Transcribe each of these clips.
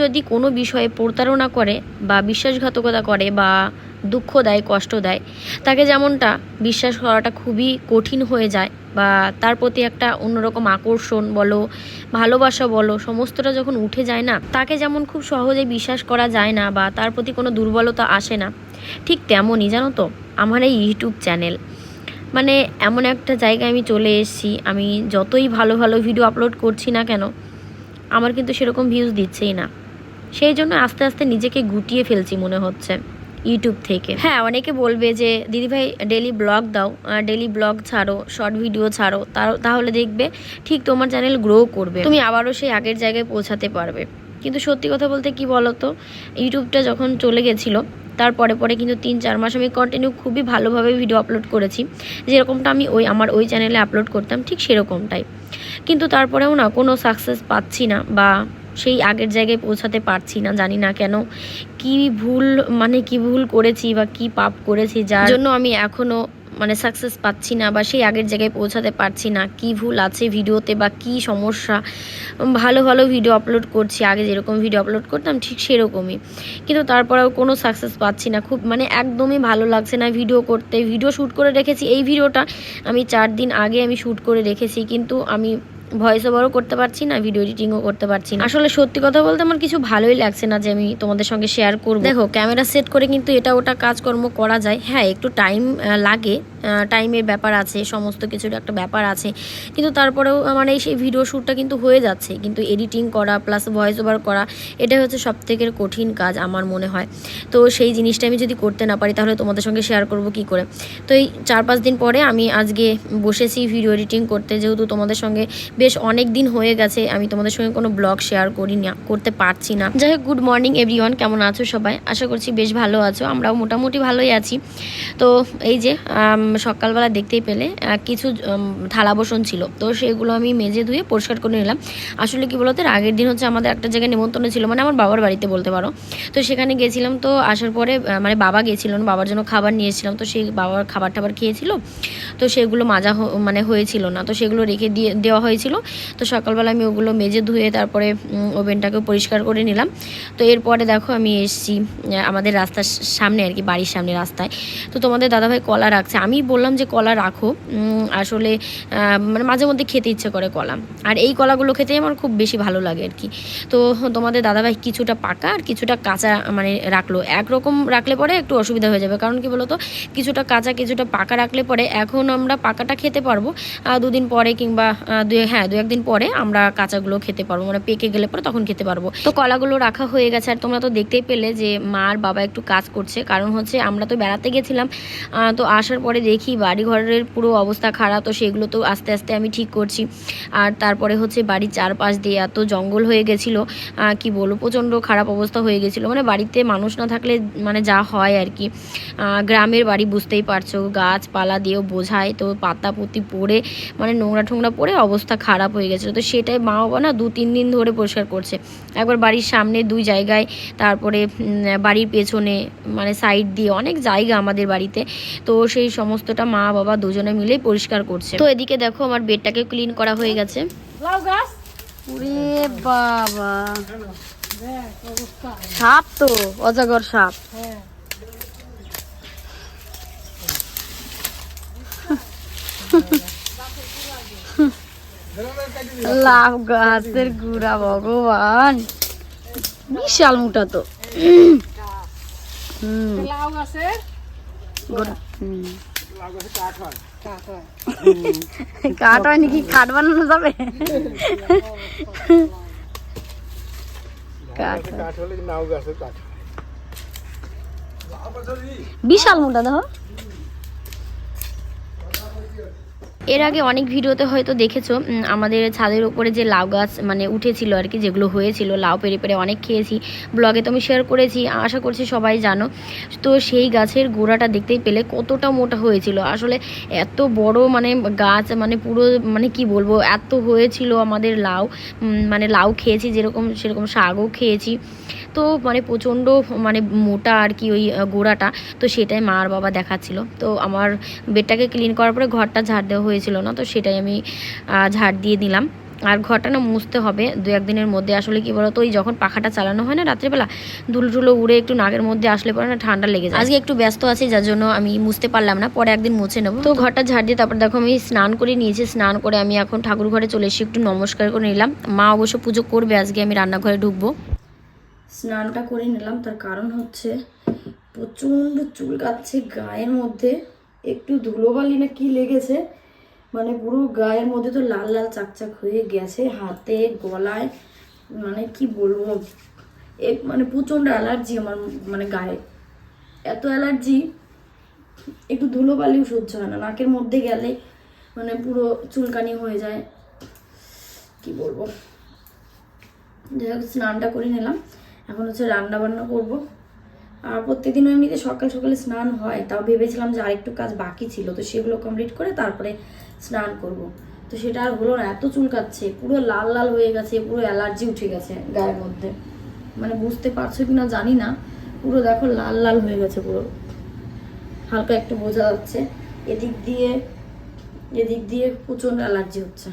যদি কোনো বিষয়ে প্রতারণা করে বা বিশ্বাসঘাতকতা করে বা দুঃখ দেয়, কষ্ট দেয়, তাকে যেমনটা বিশ্বাস করাটা খুবই কঠিন হয়ে যায় বা তার প্রতি একটা অন্যরকম আকর্ষণ বলো, ভালোবাসা বলো, সমস্তটা যখন উঠে যায় না, তাকে যেমন খুব সহজে বিশ্বাস করা যায় না বা তার প্রতি কোনো দুর্বলতা আসে না, ঠিক তেমনই জানো তো, আমার এই ইউটিউব চ্যানেল। মানে এমন একটা জায়গায় আমি চলে এসেছি, আমি যতই ভালো ভালো ভিডিও আপলোড করছি না কেন, আমার কিন্তু সেরকম ভিউজ দিচ্ছেই না। সেই জন্য আস্তে আস্তে নিজেকে গুটিয়ে ফেলছি মনে হচ্ছে, ইউটিউব থেকে। হ্যাঁ অনেকে বলবে যে দিদিভাই ডেলি ব্লগ দাও ডেলি ব্লগ ছাড়ো শর্ট ভিডিও ছাড়ো তাহলে দেখবে ঠিক তোমার চ্যানেল গ্রো করবে। তুমি আবারও সেই আগের জায়গায় পৌঁছাতে পারবে। কিন্তু সত্যি কথা বলতে কি বলো তো ইউটিউবটা যখন চলে গেছিল তারপরে পরে কিন্তু তিন, চার মাস আমি কন্টিনিউ খুবই ভালোভাবে ভিডিও আপলোড করেছি। যেরকমটা আমি ওই, আমার ওই চ্যানেলে আপলোড করতাম, ঠিক সেরকমটাই। কিন্তু তারপরেও না কোনো সাকসেস পাচ্ছি না বা সেই আগের জায়গায় পৌঁছাতে পারছি না, জানি না কেন। কি ভুল মানে কি ভুল করেছি বা কি পাপ করেছি, যার জন্য আমি এখনও মানে সাকসেস পাচ্ছি না বা সেই আগের জায়গায় পৌঁছাতে পারছি না। কি ভুল আছে ভিডিওতে বা কি সমস্যা? ভালো ভালো ভিডিও আপলোড করছি, আগে যেরকম ভিডিও আপলোড করতাম ঠিক সেরকমই। কিন্তু তারপরেও কোনো সাকসেস পাচ্ছি না। খুব মানে একদমই ভালো লাগছে না ভিডিও করতে। ভিডিও শ্যুট করে রেখেছি, এই ভিডিওটা আমি চার দিন আগে আমি শ্যুট করে রেখেছি, কিন্তু আমি ভয়েস ওভারও করতে পারছি না ভিডিও এডিটিংও করতে পারছি না। আসলে সত্যি কথা বলতে আমার কিছু ভালোই লাগছে না যে আমি তোমাদের সঙ্গে শেয়ার করব। দেখো ক্যামেরা সেট করে কিন্তু এটা ওটা কাজকর্ম করা যায়। হ্যাঁ একটু টাইম লাগে টাইমের ব্যাপার আছে, সমস্ত কিছুর একটা ব্যাপার আছে। কিন্তু তারপরেও মানে সেই ভিডিও শ্যুটটা কিন্তু হয়ে যাচ্ছে। কিন্তু এডিটিং করা প্লাস ভয়েস ওভার করা এটা হচ্ছে সব থেকে কঠিন কাজ আমার মনে হয়। তো সেই জিনিসটা আমি যদি করতে না পারি, তাহলে তোমাদের সঙ্গে শেয়ার করব কি করে? তো এই চার পাঁচ দিন পরে আমি আজকে বসেছি ভিডিও এডিটিং করতে, যেহেতু তোমাদের সঙ্গে বেশ অনেক দিন হয়ে গেছে, আমি তোমাদের সঙ্গে কোনো ব্লগ শেয়ার করি না, করতে পারছি না। যাই হোক গুড মর্নিং এভরিওয়ান কেমন আছো সবাই? আশা করছি বেশ ভালো আছো, আমরাও মোটামুটি ভালোই আছি। তো এই যে সকালবেলা দেখতেই পেলে কিছু থালা বাসন ছিল, তো সেগুলো আমি মেজে ধুয়ে পরিষ্কার করে নিলাম। আসলে কি বলতো আগের দিন হচ্ছে আমাদের একটা জায়গায় নেমন্তন্ন ছিল মানে আমার বাবার বাড়িতে বলতে পারো। তো সেখানে গেছিলাম, তো আসার পরে মানে বাবা গেছিল, বাবার জন্য খাবার নিয়ে এসেছিলাম, তো সেই বাবার খাবার টাবার খেয়েছিল, তো সেগুলো মাজা মানে হয়েছিল না, তো সেগুলো রেখে দিয়ে, দেওয়া হয়েছিল। তো সকালবেলা আমি ওগুলো মেজে ধুয়ে তারপরে ওভেনটাকে পরিষ্কার করে নিলাম। তো এরপরে দেখো আমি এসেছি আমাদের রাস্তার সামনে আর কি বাড়ির সামনে রাস্তায়। তো তোমাদের দাদাভাই কলা রাখছে। আমি বললাম যে কলা রাখো আসলে মানে মাঝে মধ্যে খেতে ইচ্ছে করে কলা। আর এই কলাগুলো খেতেই আমার খুব বেশি ভালো লাগে আর কি। তো তোমাদের দাদাভাই কিছুটা পাকা আর কিছুটা কাঁচা মানে রাখল। একরকম রাখলে পরে একটু অসুবিধা হয়ে যাবে। কারণ কি বলতো কিছুটা কাঁচা কিছুটা পাকা রাখলে পরে এখন আমরা পাকাটা খেতে পারব দুদিন পরে কিংবা আহ, দু হ্যাঁ দু একদিন পরে আমরা কাঁচাগুলো খেতে পারব। মানে পেকে গেলে পরে তখন খেতে পারব। তো কলাগুলো রাখা হয়ে গেছে আর তোমরা তো দেখতেই পেলে যে মা আর বাবা একটু কাজ করছে। কারণ হচ্ছে আমরা তো বেড়াতে গেছিলাম তো আসার পরে দেখি বাড়ি ঘরের পুরো অবস্থা খারাপ, তো সেগুলো তো আস্তে আস্তে আমি ঠিক করছি। আর তারপরে হচ্ছে বাড়ির চারপাশ দিয়ে এত জঙ্গল হয়ে গেছিল কি বলব, প্রচণ্ড খারাপ অবস্থা হয়ে গেছিল। মানে বাড়িতে মানুষ না থাকলে মানে যা হয় আর কি। গ্রামের বাড়ি বুঝতেই পারছ, গাছপালা দিয়েও বোঝায়, তো পাতা পুঁতি পড়ে মানে নোংরা ঠোংরা পড়ে অবস্থা খারাপ হয়ে গেছিল তো সেটাই মা বাবা না দু তিন দিন ধরে পরিষ্কার করছে। একবার বাড়ির সামনে দুই জায়গায় তারপরে বাড়ির পেছনে মানে সাইড দিয়ে অনেক জায়গা আমাদের বাড়িতে। তো সেই সমস্তটা মা বাবা দুজনে মিলেই পরিষ্কার করছে। তো এদিকে দেখো আমার বেডটাকে ক্লিন করা হয়ে গেছে। বাবা। সাপ তো অজাগর সাপ। হ্যাঁ। লাভ গাছের গুড়া ভগবান। বিশাল মোটা তো। হুম। লাউ গাছের গোড়া হুম। কাঠ হয় নাকি? কাঠ বানানো যাবে? বিশাল মোটা দেখো। এর আগে অনেক ভিডিওতে হয়তো দেখেছ আমাদের ছাদের উপরে যে লাউ গাছ মানে উঠেছিল আর কি, যেগুলো হয়েছিল, লাউ পেরে পেরে অনেক খেয়েছি। ব্লগে তো আমি শেয়ার করেছি, আশা করছি সবাই জানো। তো সেই গাছের গোড়াটা দেখতেই পেলে কতটা মোটা হয়েছিল। আসলে এত বড় মানে গাছ মানে পুরো মানে কি বলব, এত হয়েছিল আমাদের লাউ মানে লাউ খেয়েছি, যেরকম, সেরকম শাকও খেয়েছি। তো মানে প্রচণ্ড মানে মোটা আর কি ওই গোড়াটা তো সেটাই মা আর বাবা দেখাচ্ছিল। তো আমার বেডটাকে ক্লিন করার পরে ঘরটা ঝাড় দেওয়া হয়েছিল না তো সেটাই আমি ঝাড় দিয়ে দিলাম। আর ঘরটা না মুছতে হবে দু একদিনের মধ্যে। আসলে কি বলতো ওই যখন পাখাটা চালানো হয় না রাত্রিবেলা ধুলো উড়ে একটু নাকের মধ্যে আসলে পরে না ঠান্ডা লেগে যায়। আজকে একটু ব্যস্ত আছি যার জন্য আমি মুছতে পারলাম না পরে একদিন মুছে নেব। তো ঘরটা ঝাড় দিয়ে তারপর দেখো আমি স্নান করে নিয়েছি স্নান করে আমি এখন ঠাকুর ঘরে চলে এসে একটু নমস্কার করে নিলাম। মা অবশ্য পুজো করবে আজকে আমি রান্নাঘরে ঢুকবো। স্নানটা করে নিলাম। তার কারণ হচ্ছে প্রচণ্ড চুলকাচ্ছে গায়ের মধ্যে। একটু ধুলোবালি না কি লেগেছে? মানে পুরো গায়ের মধ্যে তো লাল লাল চাকচাক হয়ে গেছে হাতে, গলায়। মানে কি বলব? এক মানে প্রচণ্ড অ্যালার্জি আমার মানে গায়ে। এত অ্যালার্জি, একটু ধুলোবালিও সহ্য হয় না। নাকের মধ্যে গেলে মানে পুরো চুলকানি হয়ে যায়। কি বলব? যাই হোক, স্নানটা করে নিলাম। এখন হচ্ছে রান্না বান্না করব। আর প্রত্যেকদিন এমনিতে সকাল সকালে স্নান হয়, তাও ভেবেছিলাম যে আরেকটু কাজ বাকি ছিল, তো সেগুলো কমপ্লিট করে তারপরে স্নান করব। তো সেটা আর হলো না, এত চুলকাচ্ছে পুরো লাল লাল হয়ে গেছে, পুরো অ্যালার্জি উঠে গেছে গায়ের মধ্যে। মানে বুঝতে পারছ কিনা জানি না, পুরো দেখো লাল লাল হয়ে গেছে পুরো। হালকা একটু বোঝা যাচ্ছে, এদিক দিয়ে এদিক দিয়ে প্রচণ্ড অ্যালার্জি হচ্ছে।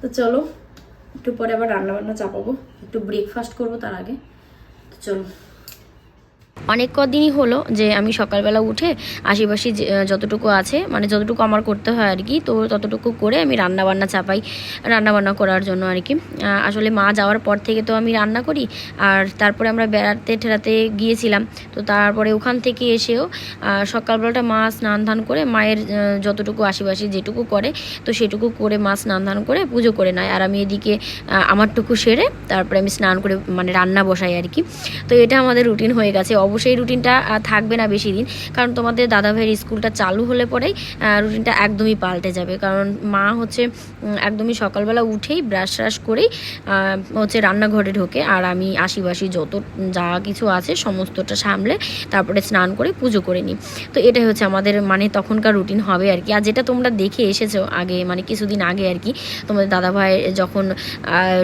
তো চলো একটু পরে আবার রান্নাবান্না চাপাবো। একটু ব্রেকফাস্ট করব তার আগে। তো চলো। অনেক কদিনই হলো যে আমি সকালবেলা উঠে আশেপাশে যতটুকু আছে মানে যতটুকু আমার করতে হয় আর কি, তো ততটুকু করে আমি রান্না বান্না চাপাই রান্না বান্না করার জন্য আর কি। আসলে মা যাওয়ার পর থেকে তো আমি রান্না করি, আর তারপরে আমরা বেড়াতে ঠেরাতে গিয়েছিলাম, তো তারপরে ওখান থেকে এসেও সকালবেলাটা মা স্নান ধান করে মায়ের যতটুকু আশেপাশে যেটুকু করে, তো সেটুকু করে মা স্নান ধান করে পুজো করে নেয়, আর আমি এদিকে আমারটুকু সেরে তারপরে আমি স্নান করে মানে রান্না বসাই আর কি। তো এটা আমাদের রুটিন হয়ে গেছে অবশ্যই রুটিনটা থাকবে না বেশি দিন। কারণ তোমাদের দাদা ভাইয়ের স্কুলটা চালু হলে পরেই রুটিনটা একদমই পাল্টে যাবে। কারণ মা হচ্ছে একদমই সকালবেলা উঠেই ব্রাশ ট্রাশ করেই হচ্ছে রান্নাঘরে ঢোকে। আর আমি আশিবাসি যত যা কিছু আছে সমস্তটা সামলে তারপরে স্নান করে পুজো করে নিই। তো এটাই হচ্ছে আমাদের মানে তখনকার রুটিন হবে আর কি। আর যেটা তোমরা দেখে এসেছ আগে মানে কিছুদিন আগে আর কি, তোমাদের দাদাভাই যখন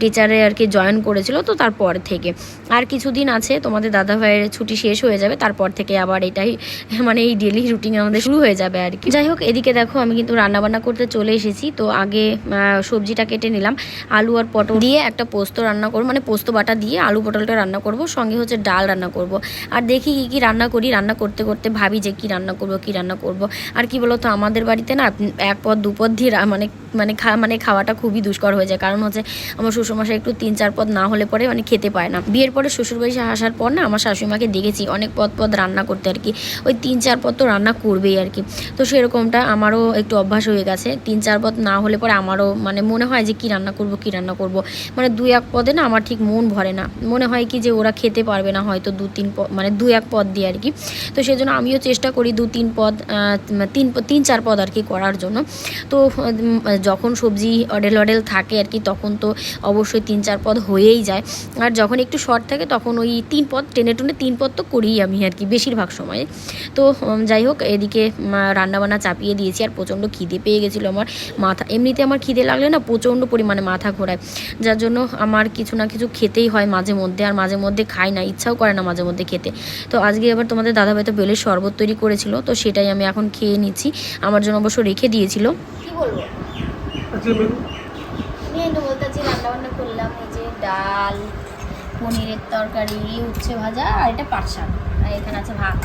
টিচারে আর কি জয়েন করেছিল, তো তারপর থেকে। আর কিছুদিন আছে তোমাদের দাদাভাইয়ের ছুটি শেষ হয়ে যাবে, তারপর থেকে আবার এটাই মানে এই ডেলি রুটিন আমাদের শুরু হয়ে যাবে আর কি। যাই হোক, এদিকে দেখো আমি কিন্তু রান্নাবান্না করতে চলে এসেছি, তো আগে সবজিটা কেটে নিলাম, আলু আর পটল দিয়ে একটা পোস্ত রান্না করব মানে পোস্ত বাটা দিয়ে আলু পটলটা রান্না করব, সঙ্গে হচ্ছে ডাল রান্না করব। আর দেখি কী কী রান্না করি, রান্না করতে করতে ভাবি যে কী রান্না করব, কী রান্না করব। আর কি বলতো, আমাদের বাড়িতে না এক পদ, দু পদ দিয়ে মানে মানে খা মানে খাওয়াটা খুবই দুষ্কর হয়ে যায়, কারণ হচ্ছে আমার শ্বশুরমশাই একটু তিন চার পদ না হলে পরে মানে খেতে পায় না। বিয়ের পরে শ্বশুরবাড়ি আসার পর না আমার শাশুড়িমাকে দেখেছি অনেক পদ পদ রান্না করতে আর কি। ওই তিন চার পদ তো রান্না করবেই আর কি। তো সেরকমটা আমারও একটু অভ্যাস হয়ে গেছে। তিন চার পদ না হলে পরে আমারও মানে মনে হয় যে কী রান্না করব, কী রান্না করব। মানে দুই এক পদে না আমার ঠিক মন ভরে না। মনে হয় কি যে ওরা খেতে পারবে না হয়তো দু তিন মানে দু এক পদ দিয়ে আর কি। তো সেই জন্য আমিও চেষ্টা করি দু তিন পদ তিন তিন চার পদ আর কি করার জন্য। তো যখন সবজি অডেল অডেল থাকে আর কি, তখন তো অবশ্যই তিন চার পদ হয়েই যায়। আর যখন একটু শর্ট থাকে তখন ওই তিন পদ, টেনে টুনে তিন পদ তো করিই আমি আর কি বেশিরভাগ সময়ে। তো যাই হোক এদিকে রান্নাবান্না চাপিয়ে দিয়েছি আর প্রচণ্ড খিদে পেয়ে গেছিল আমার মাথা। এমনিতে আমার খিদে লাগলে না প্রচণ্ড পরিমাণে মাথা ঘোরায়। যার জন্য আমার কিছু না কিছু খেতেই হয় মাঝে মধ্যে আর মাঝে মধ্যে খাই না ইচ্ছাও করে না মাঝে মধ্যে খেতে। তো আজকে আবার তোমাদের দাদাভাই তো বেলের শরবত তৈরি করেছিল তো সেটাই আমি এখন খেয়ে নিচ্ছি। আমার জন্য অবশ্য রেখে দিয়েছিল। কি বলব? বলতে রান্না বান্না করলাম যে ডাল পনিরের তরকারি, উচ্ছে ভাজা আর এটা পাট শাক। আর এখানে আছে ভাত।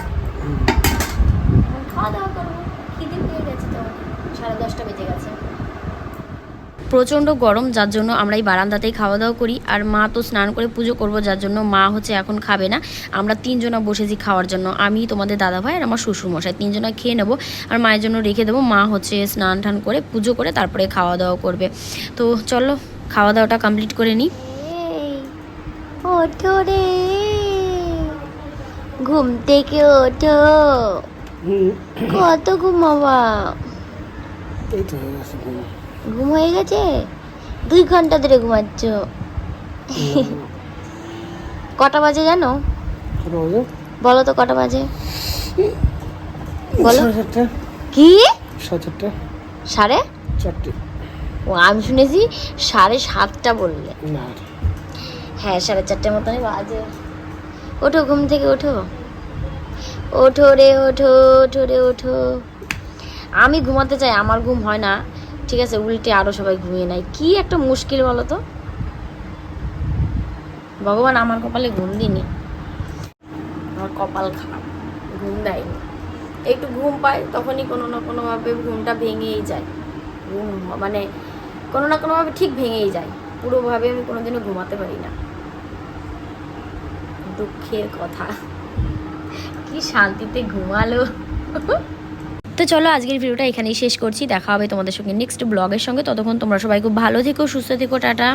খাওয়া দাওয়া করব। খিদে পেয়ে গেছে তো। সাড়ে দশটা বেজে গেছে। প্রচণ্ড গরম, যার জন্য আমরা এই বারান্দাতেই খাওয়া দাওয়া করি। আর মা তো স্নান করে পুজো করব, যার জন্য মা হচ্ছে এখন খাবে না। আমরা তিনজনা বসেছি খাওয়ার জন্য। আমি, তোমাদের দাদা ভাই আর আমার শ্বশুরমশাই। তিনজনা খেয়ে নেব আর মায়ের জন্য রেখে দেবো। মা হচ্ছে স্নান টান করে পুজো করে তারপরে খাওয়া দাওয়া করবে। তো চলো, খাওয়া দাওয়াটা কমপ্লিট করে নিই। ওঠো রে। ঘুম থেকে ওঠো। কত ঘুমাবা? ঘুম। হয়ে গেছে? দুই ঘণ্টা ধরে ঘুমাচ্ছ। কটা বাজে জানো? বলো তো কটা বাজে? বলো। কি? সাড়ে চারটে। ও আমি শুনেছি সাড়ে সাতটা বললে। না হ্যাঁ সাড়ে চারটের মতনই বাজে। ওঠো, ঘুম থেকে ওঠো। ওঠো রে, ওঠো ওঠো রে, ওঠো। আমি ঘুমাতে চাই, আমার ঘুম হয় না। ঠিক আছে, উল্টে আরও সবাই ঘুমিয়ে নেয়। কি একটা মুশকিল বলো তো? ভগবান আমার কপালে ঘুম দিনি আমার কপাল খারাপ, ঘুম দেয়নি। একটু ঘুম পাই তখনই কোনো না কোনোভাবে ঘুমটা ভেঙেই যায়। ঘুম মানে কোনো না কোনোভাবে ঠিক ভেঙেই যায়। পুরোভাবে আমি কোনোদিনও ঘুমাতে পারি না। দুঃখের কথা। কি শান্তিতে ঘুমালো। তো চলো আজকের ভিডিওটা এখানেই শেষ করছি। দেখা হবে তোমাদের সঙ্গে নেক্সট ব্লগের সঙ্গে। ততক্ষণ তোমরা সবাই খুব ভালো থেকো, সুস্থ থেকো, টাটা।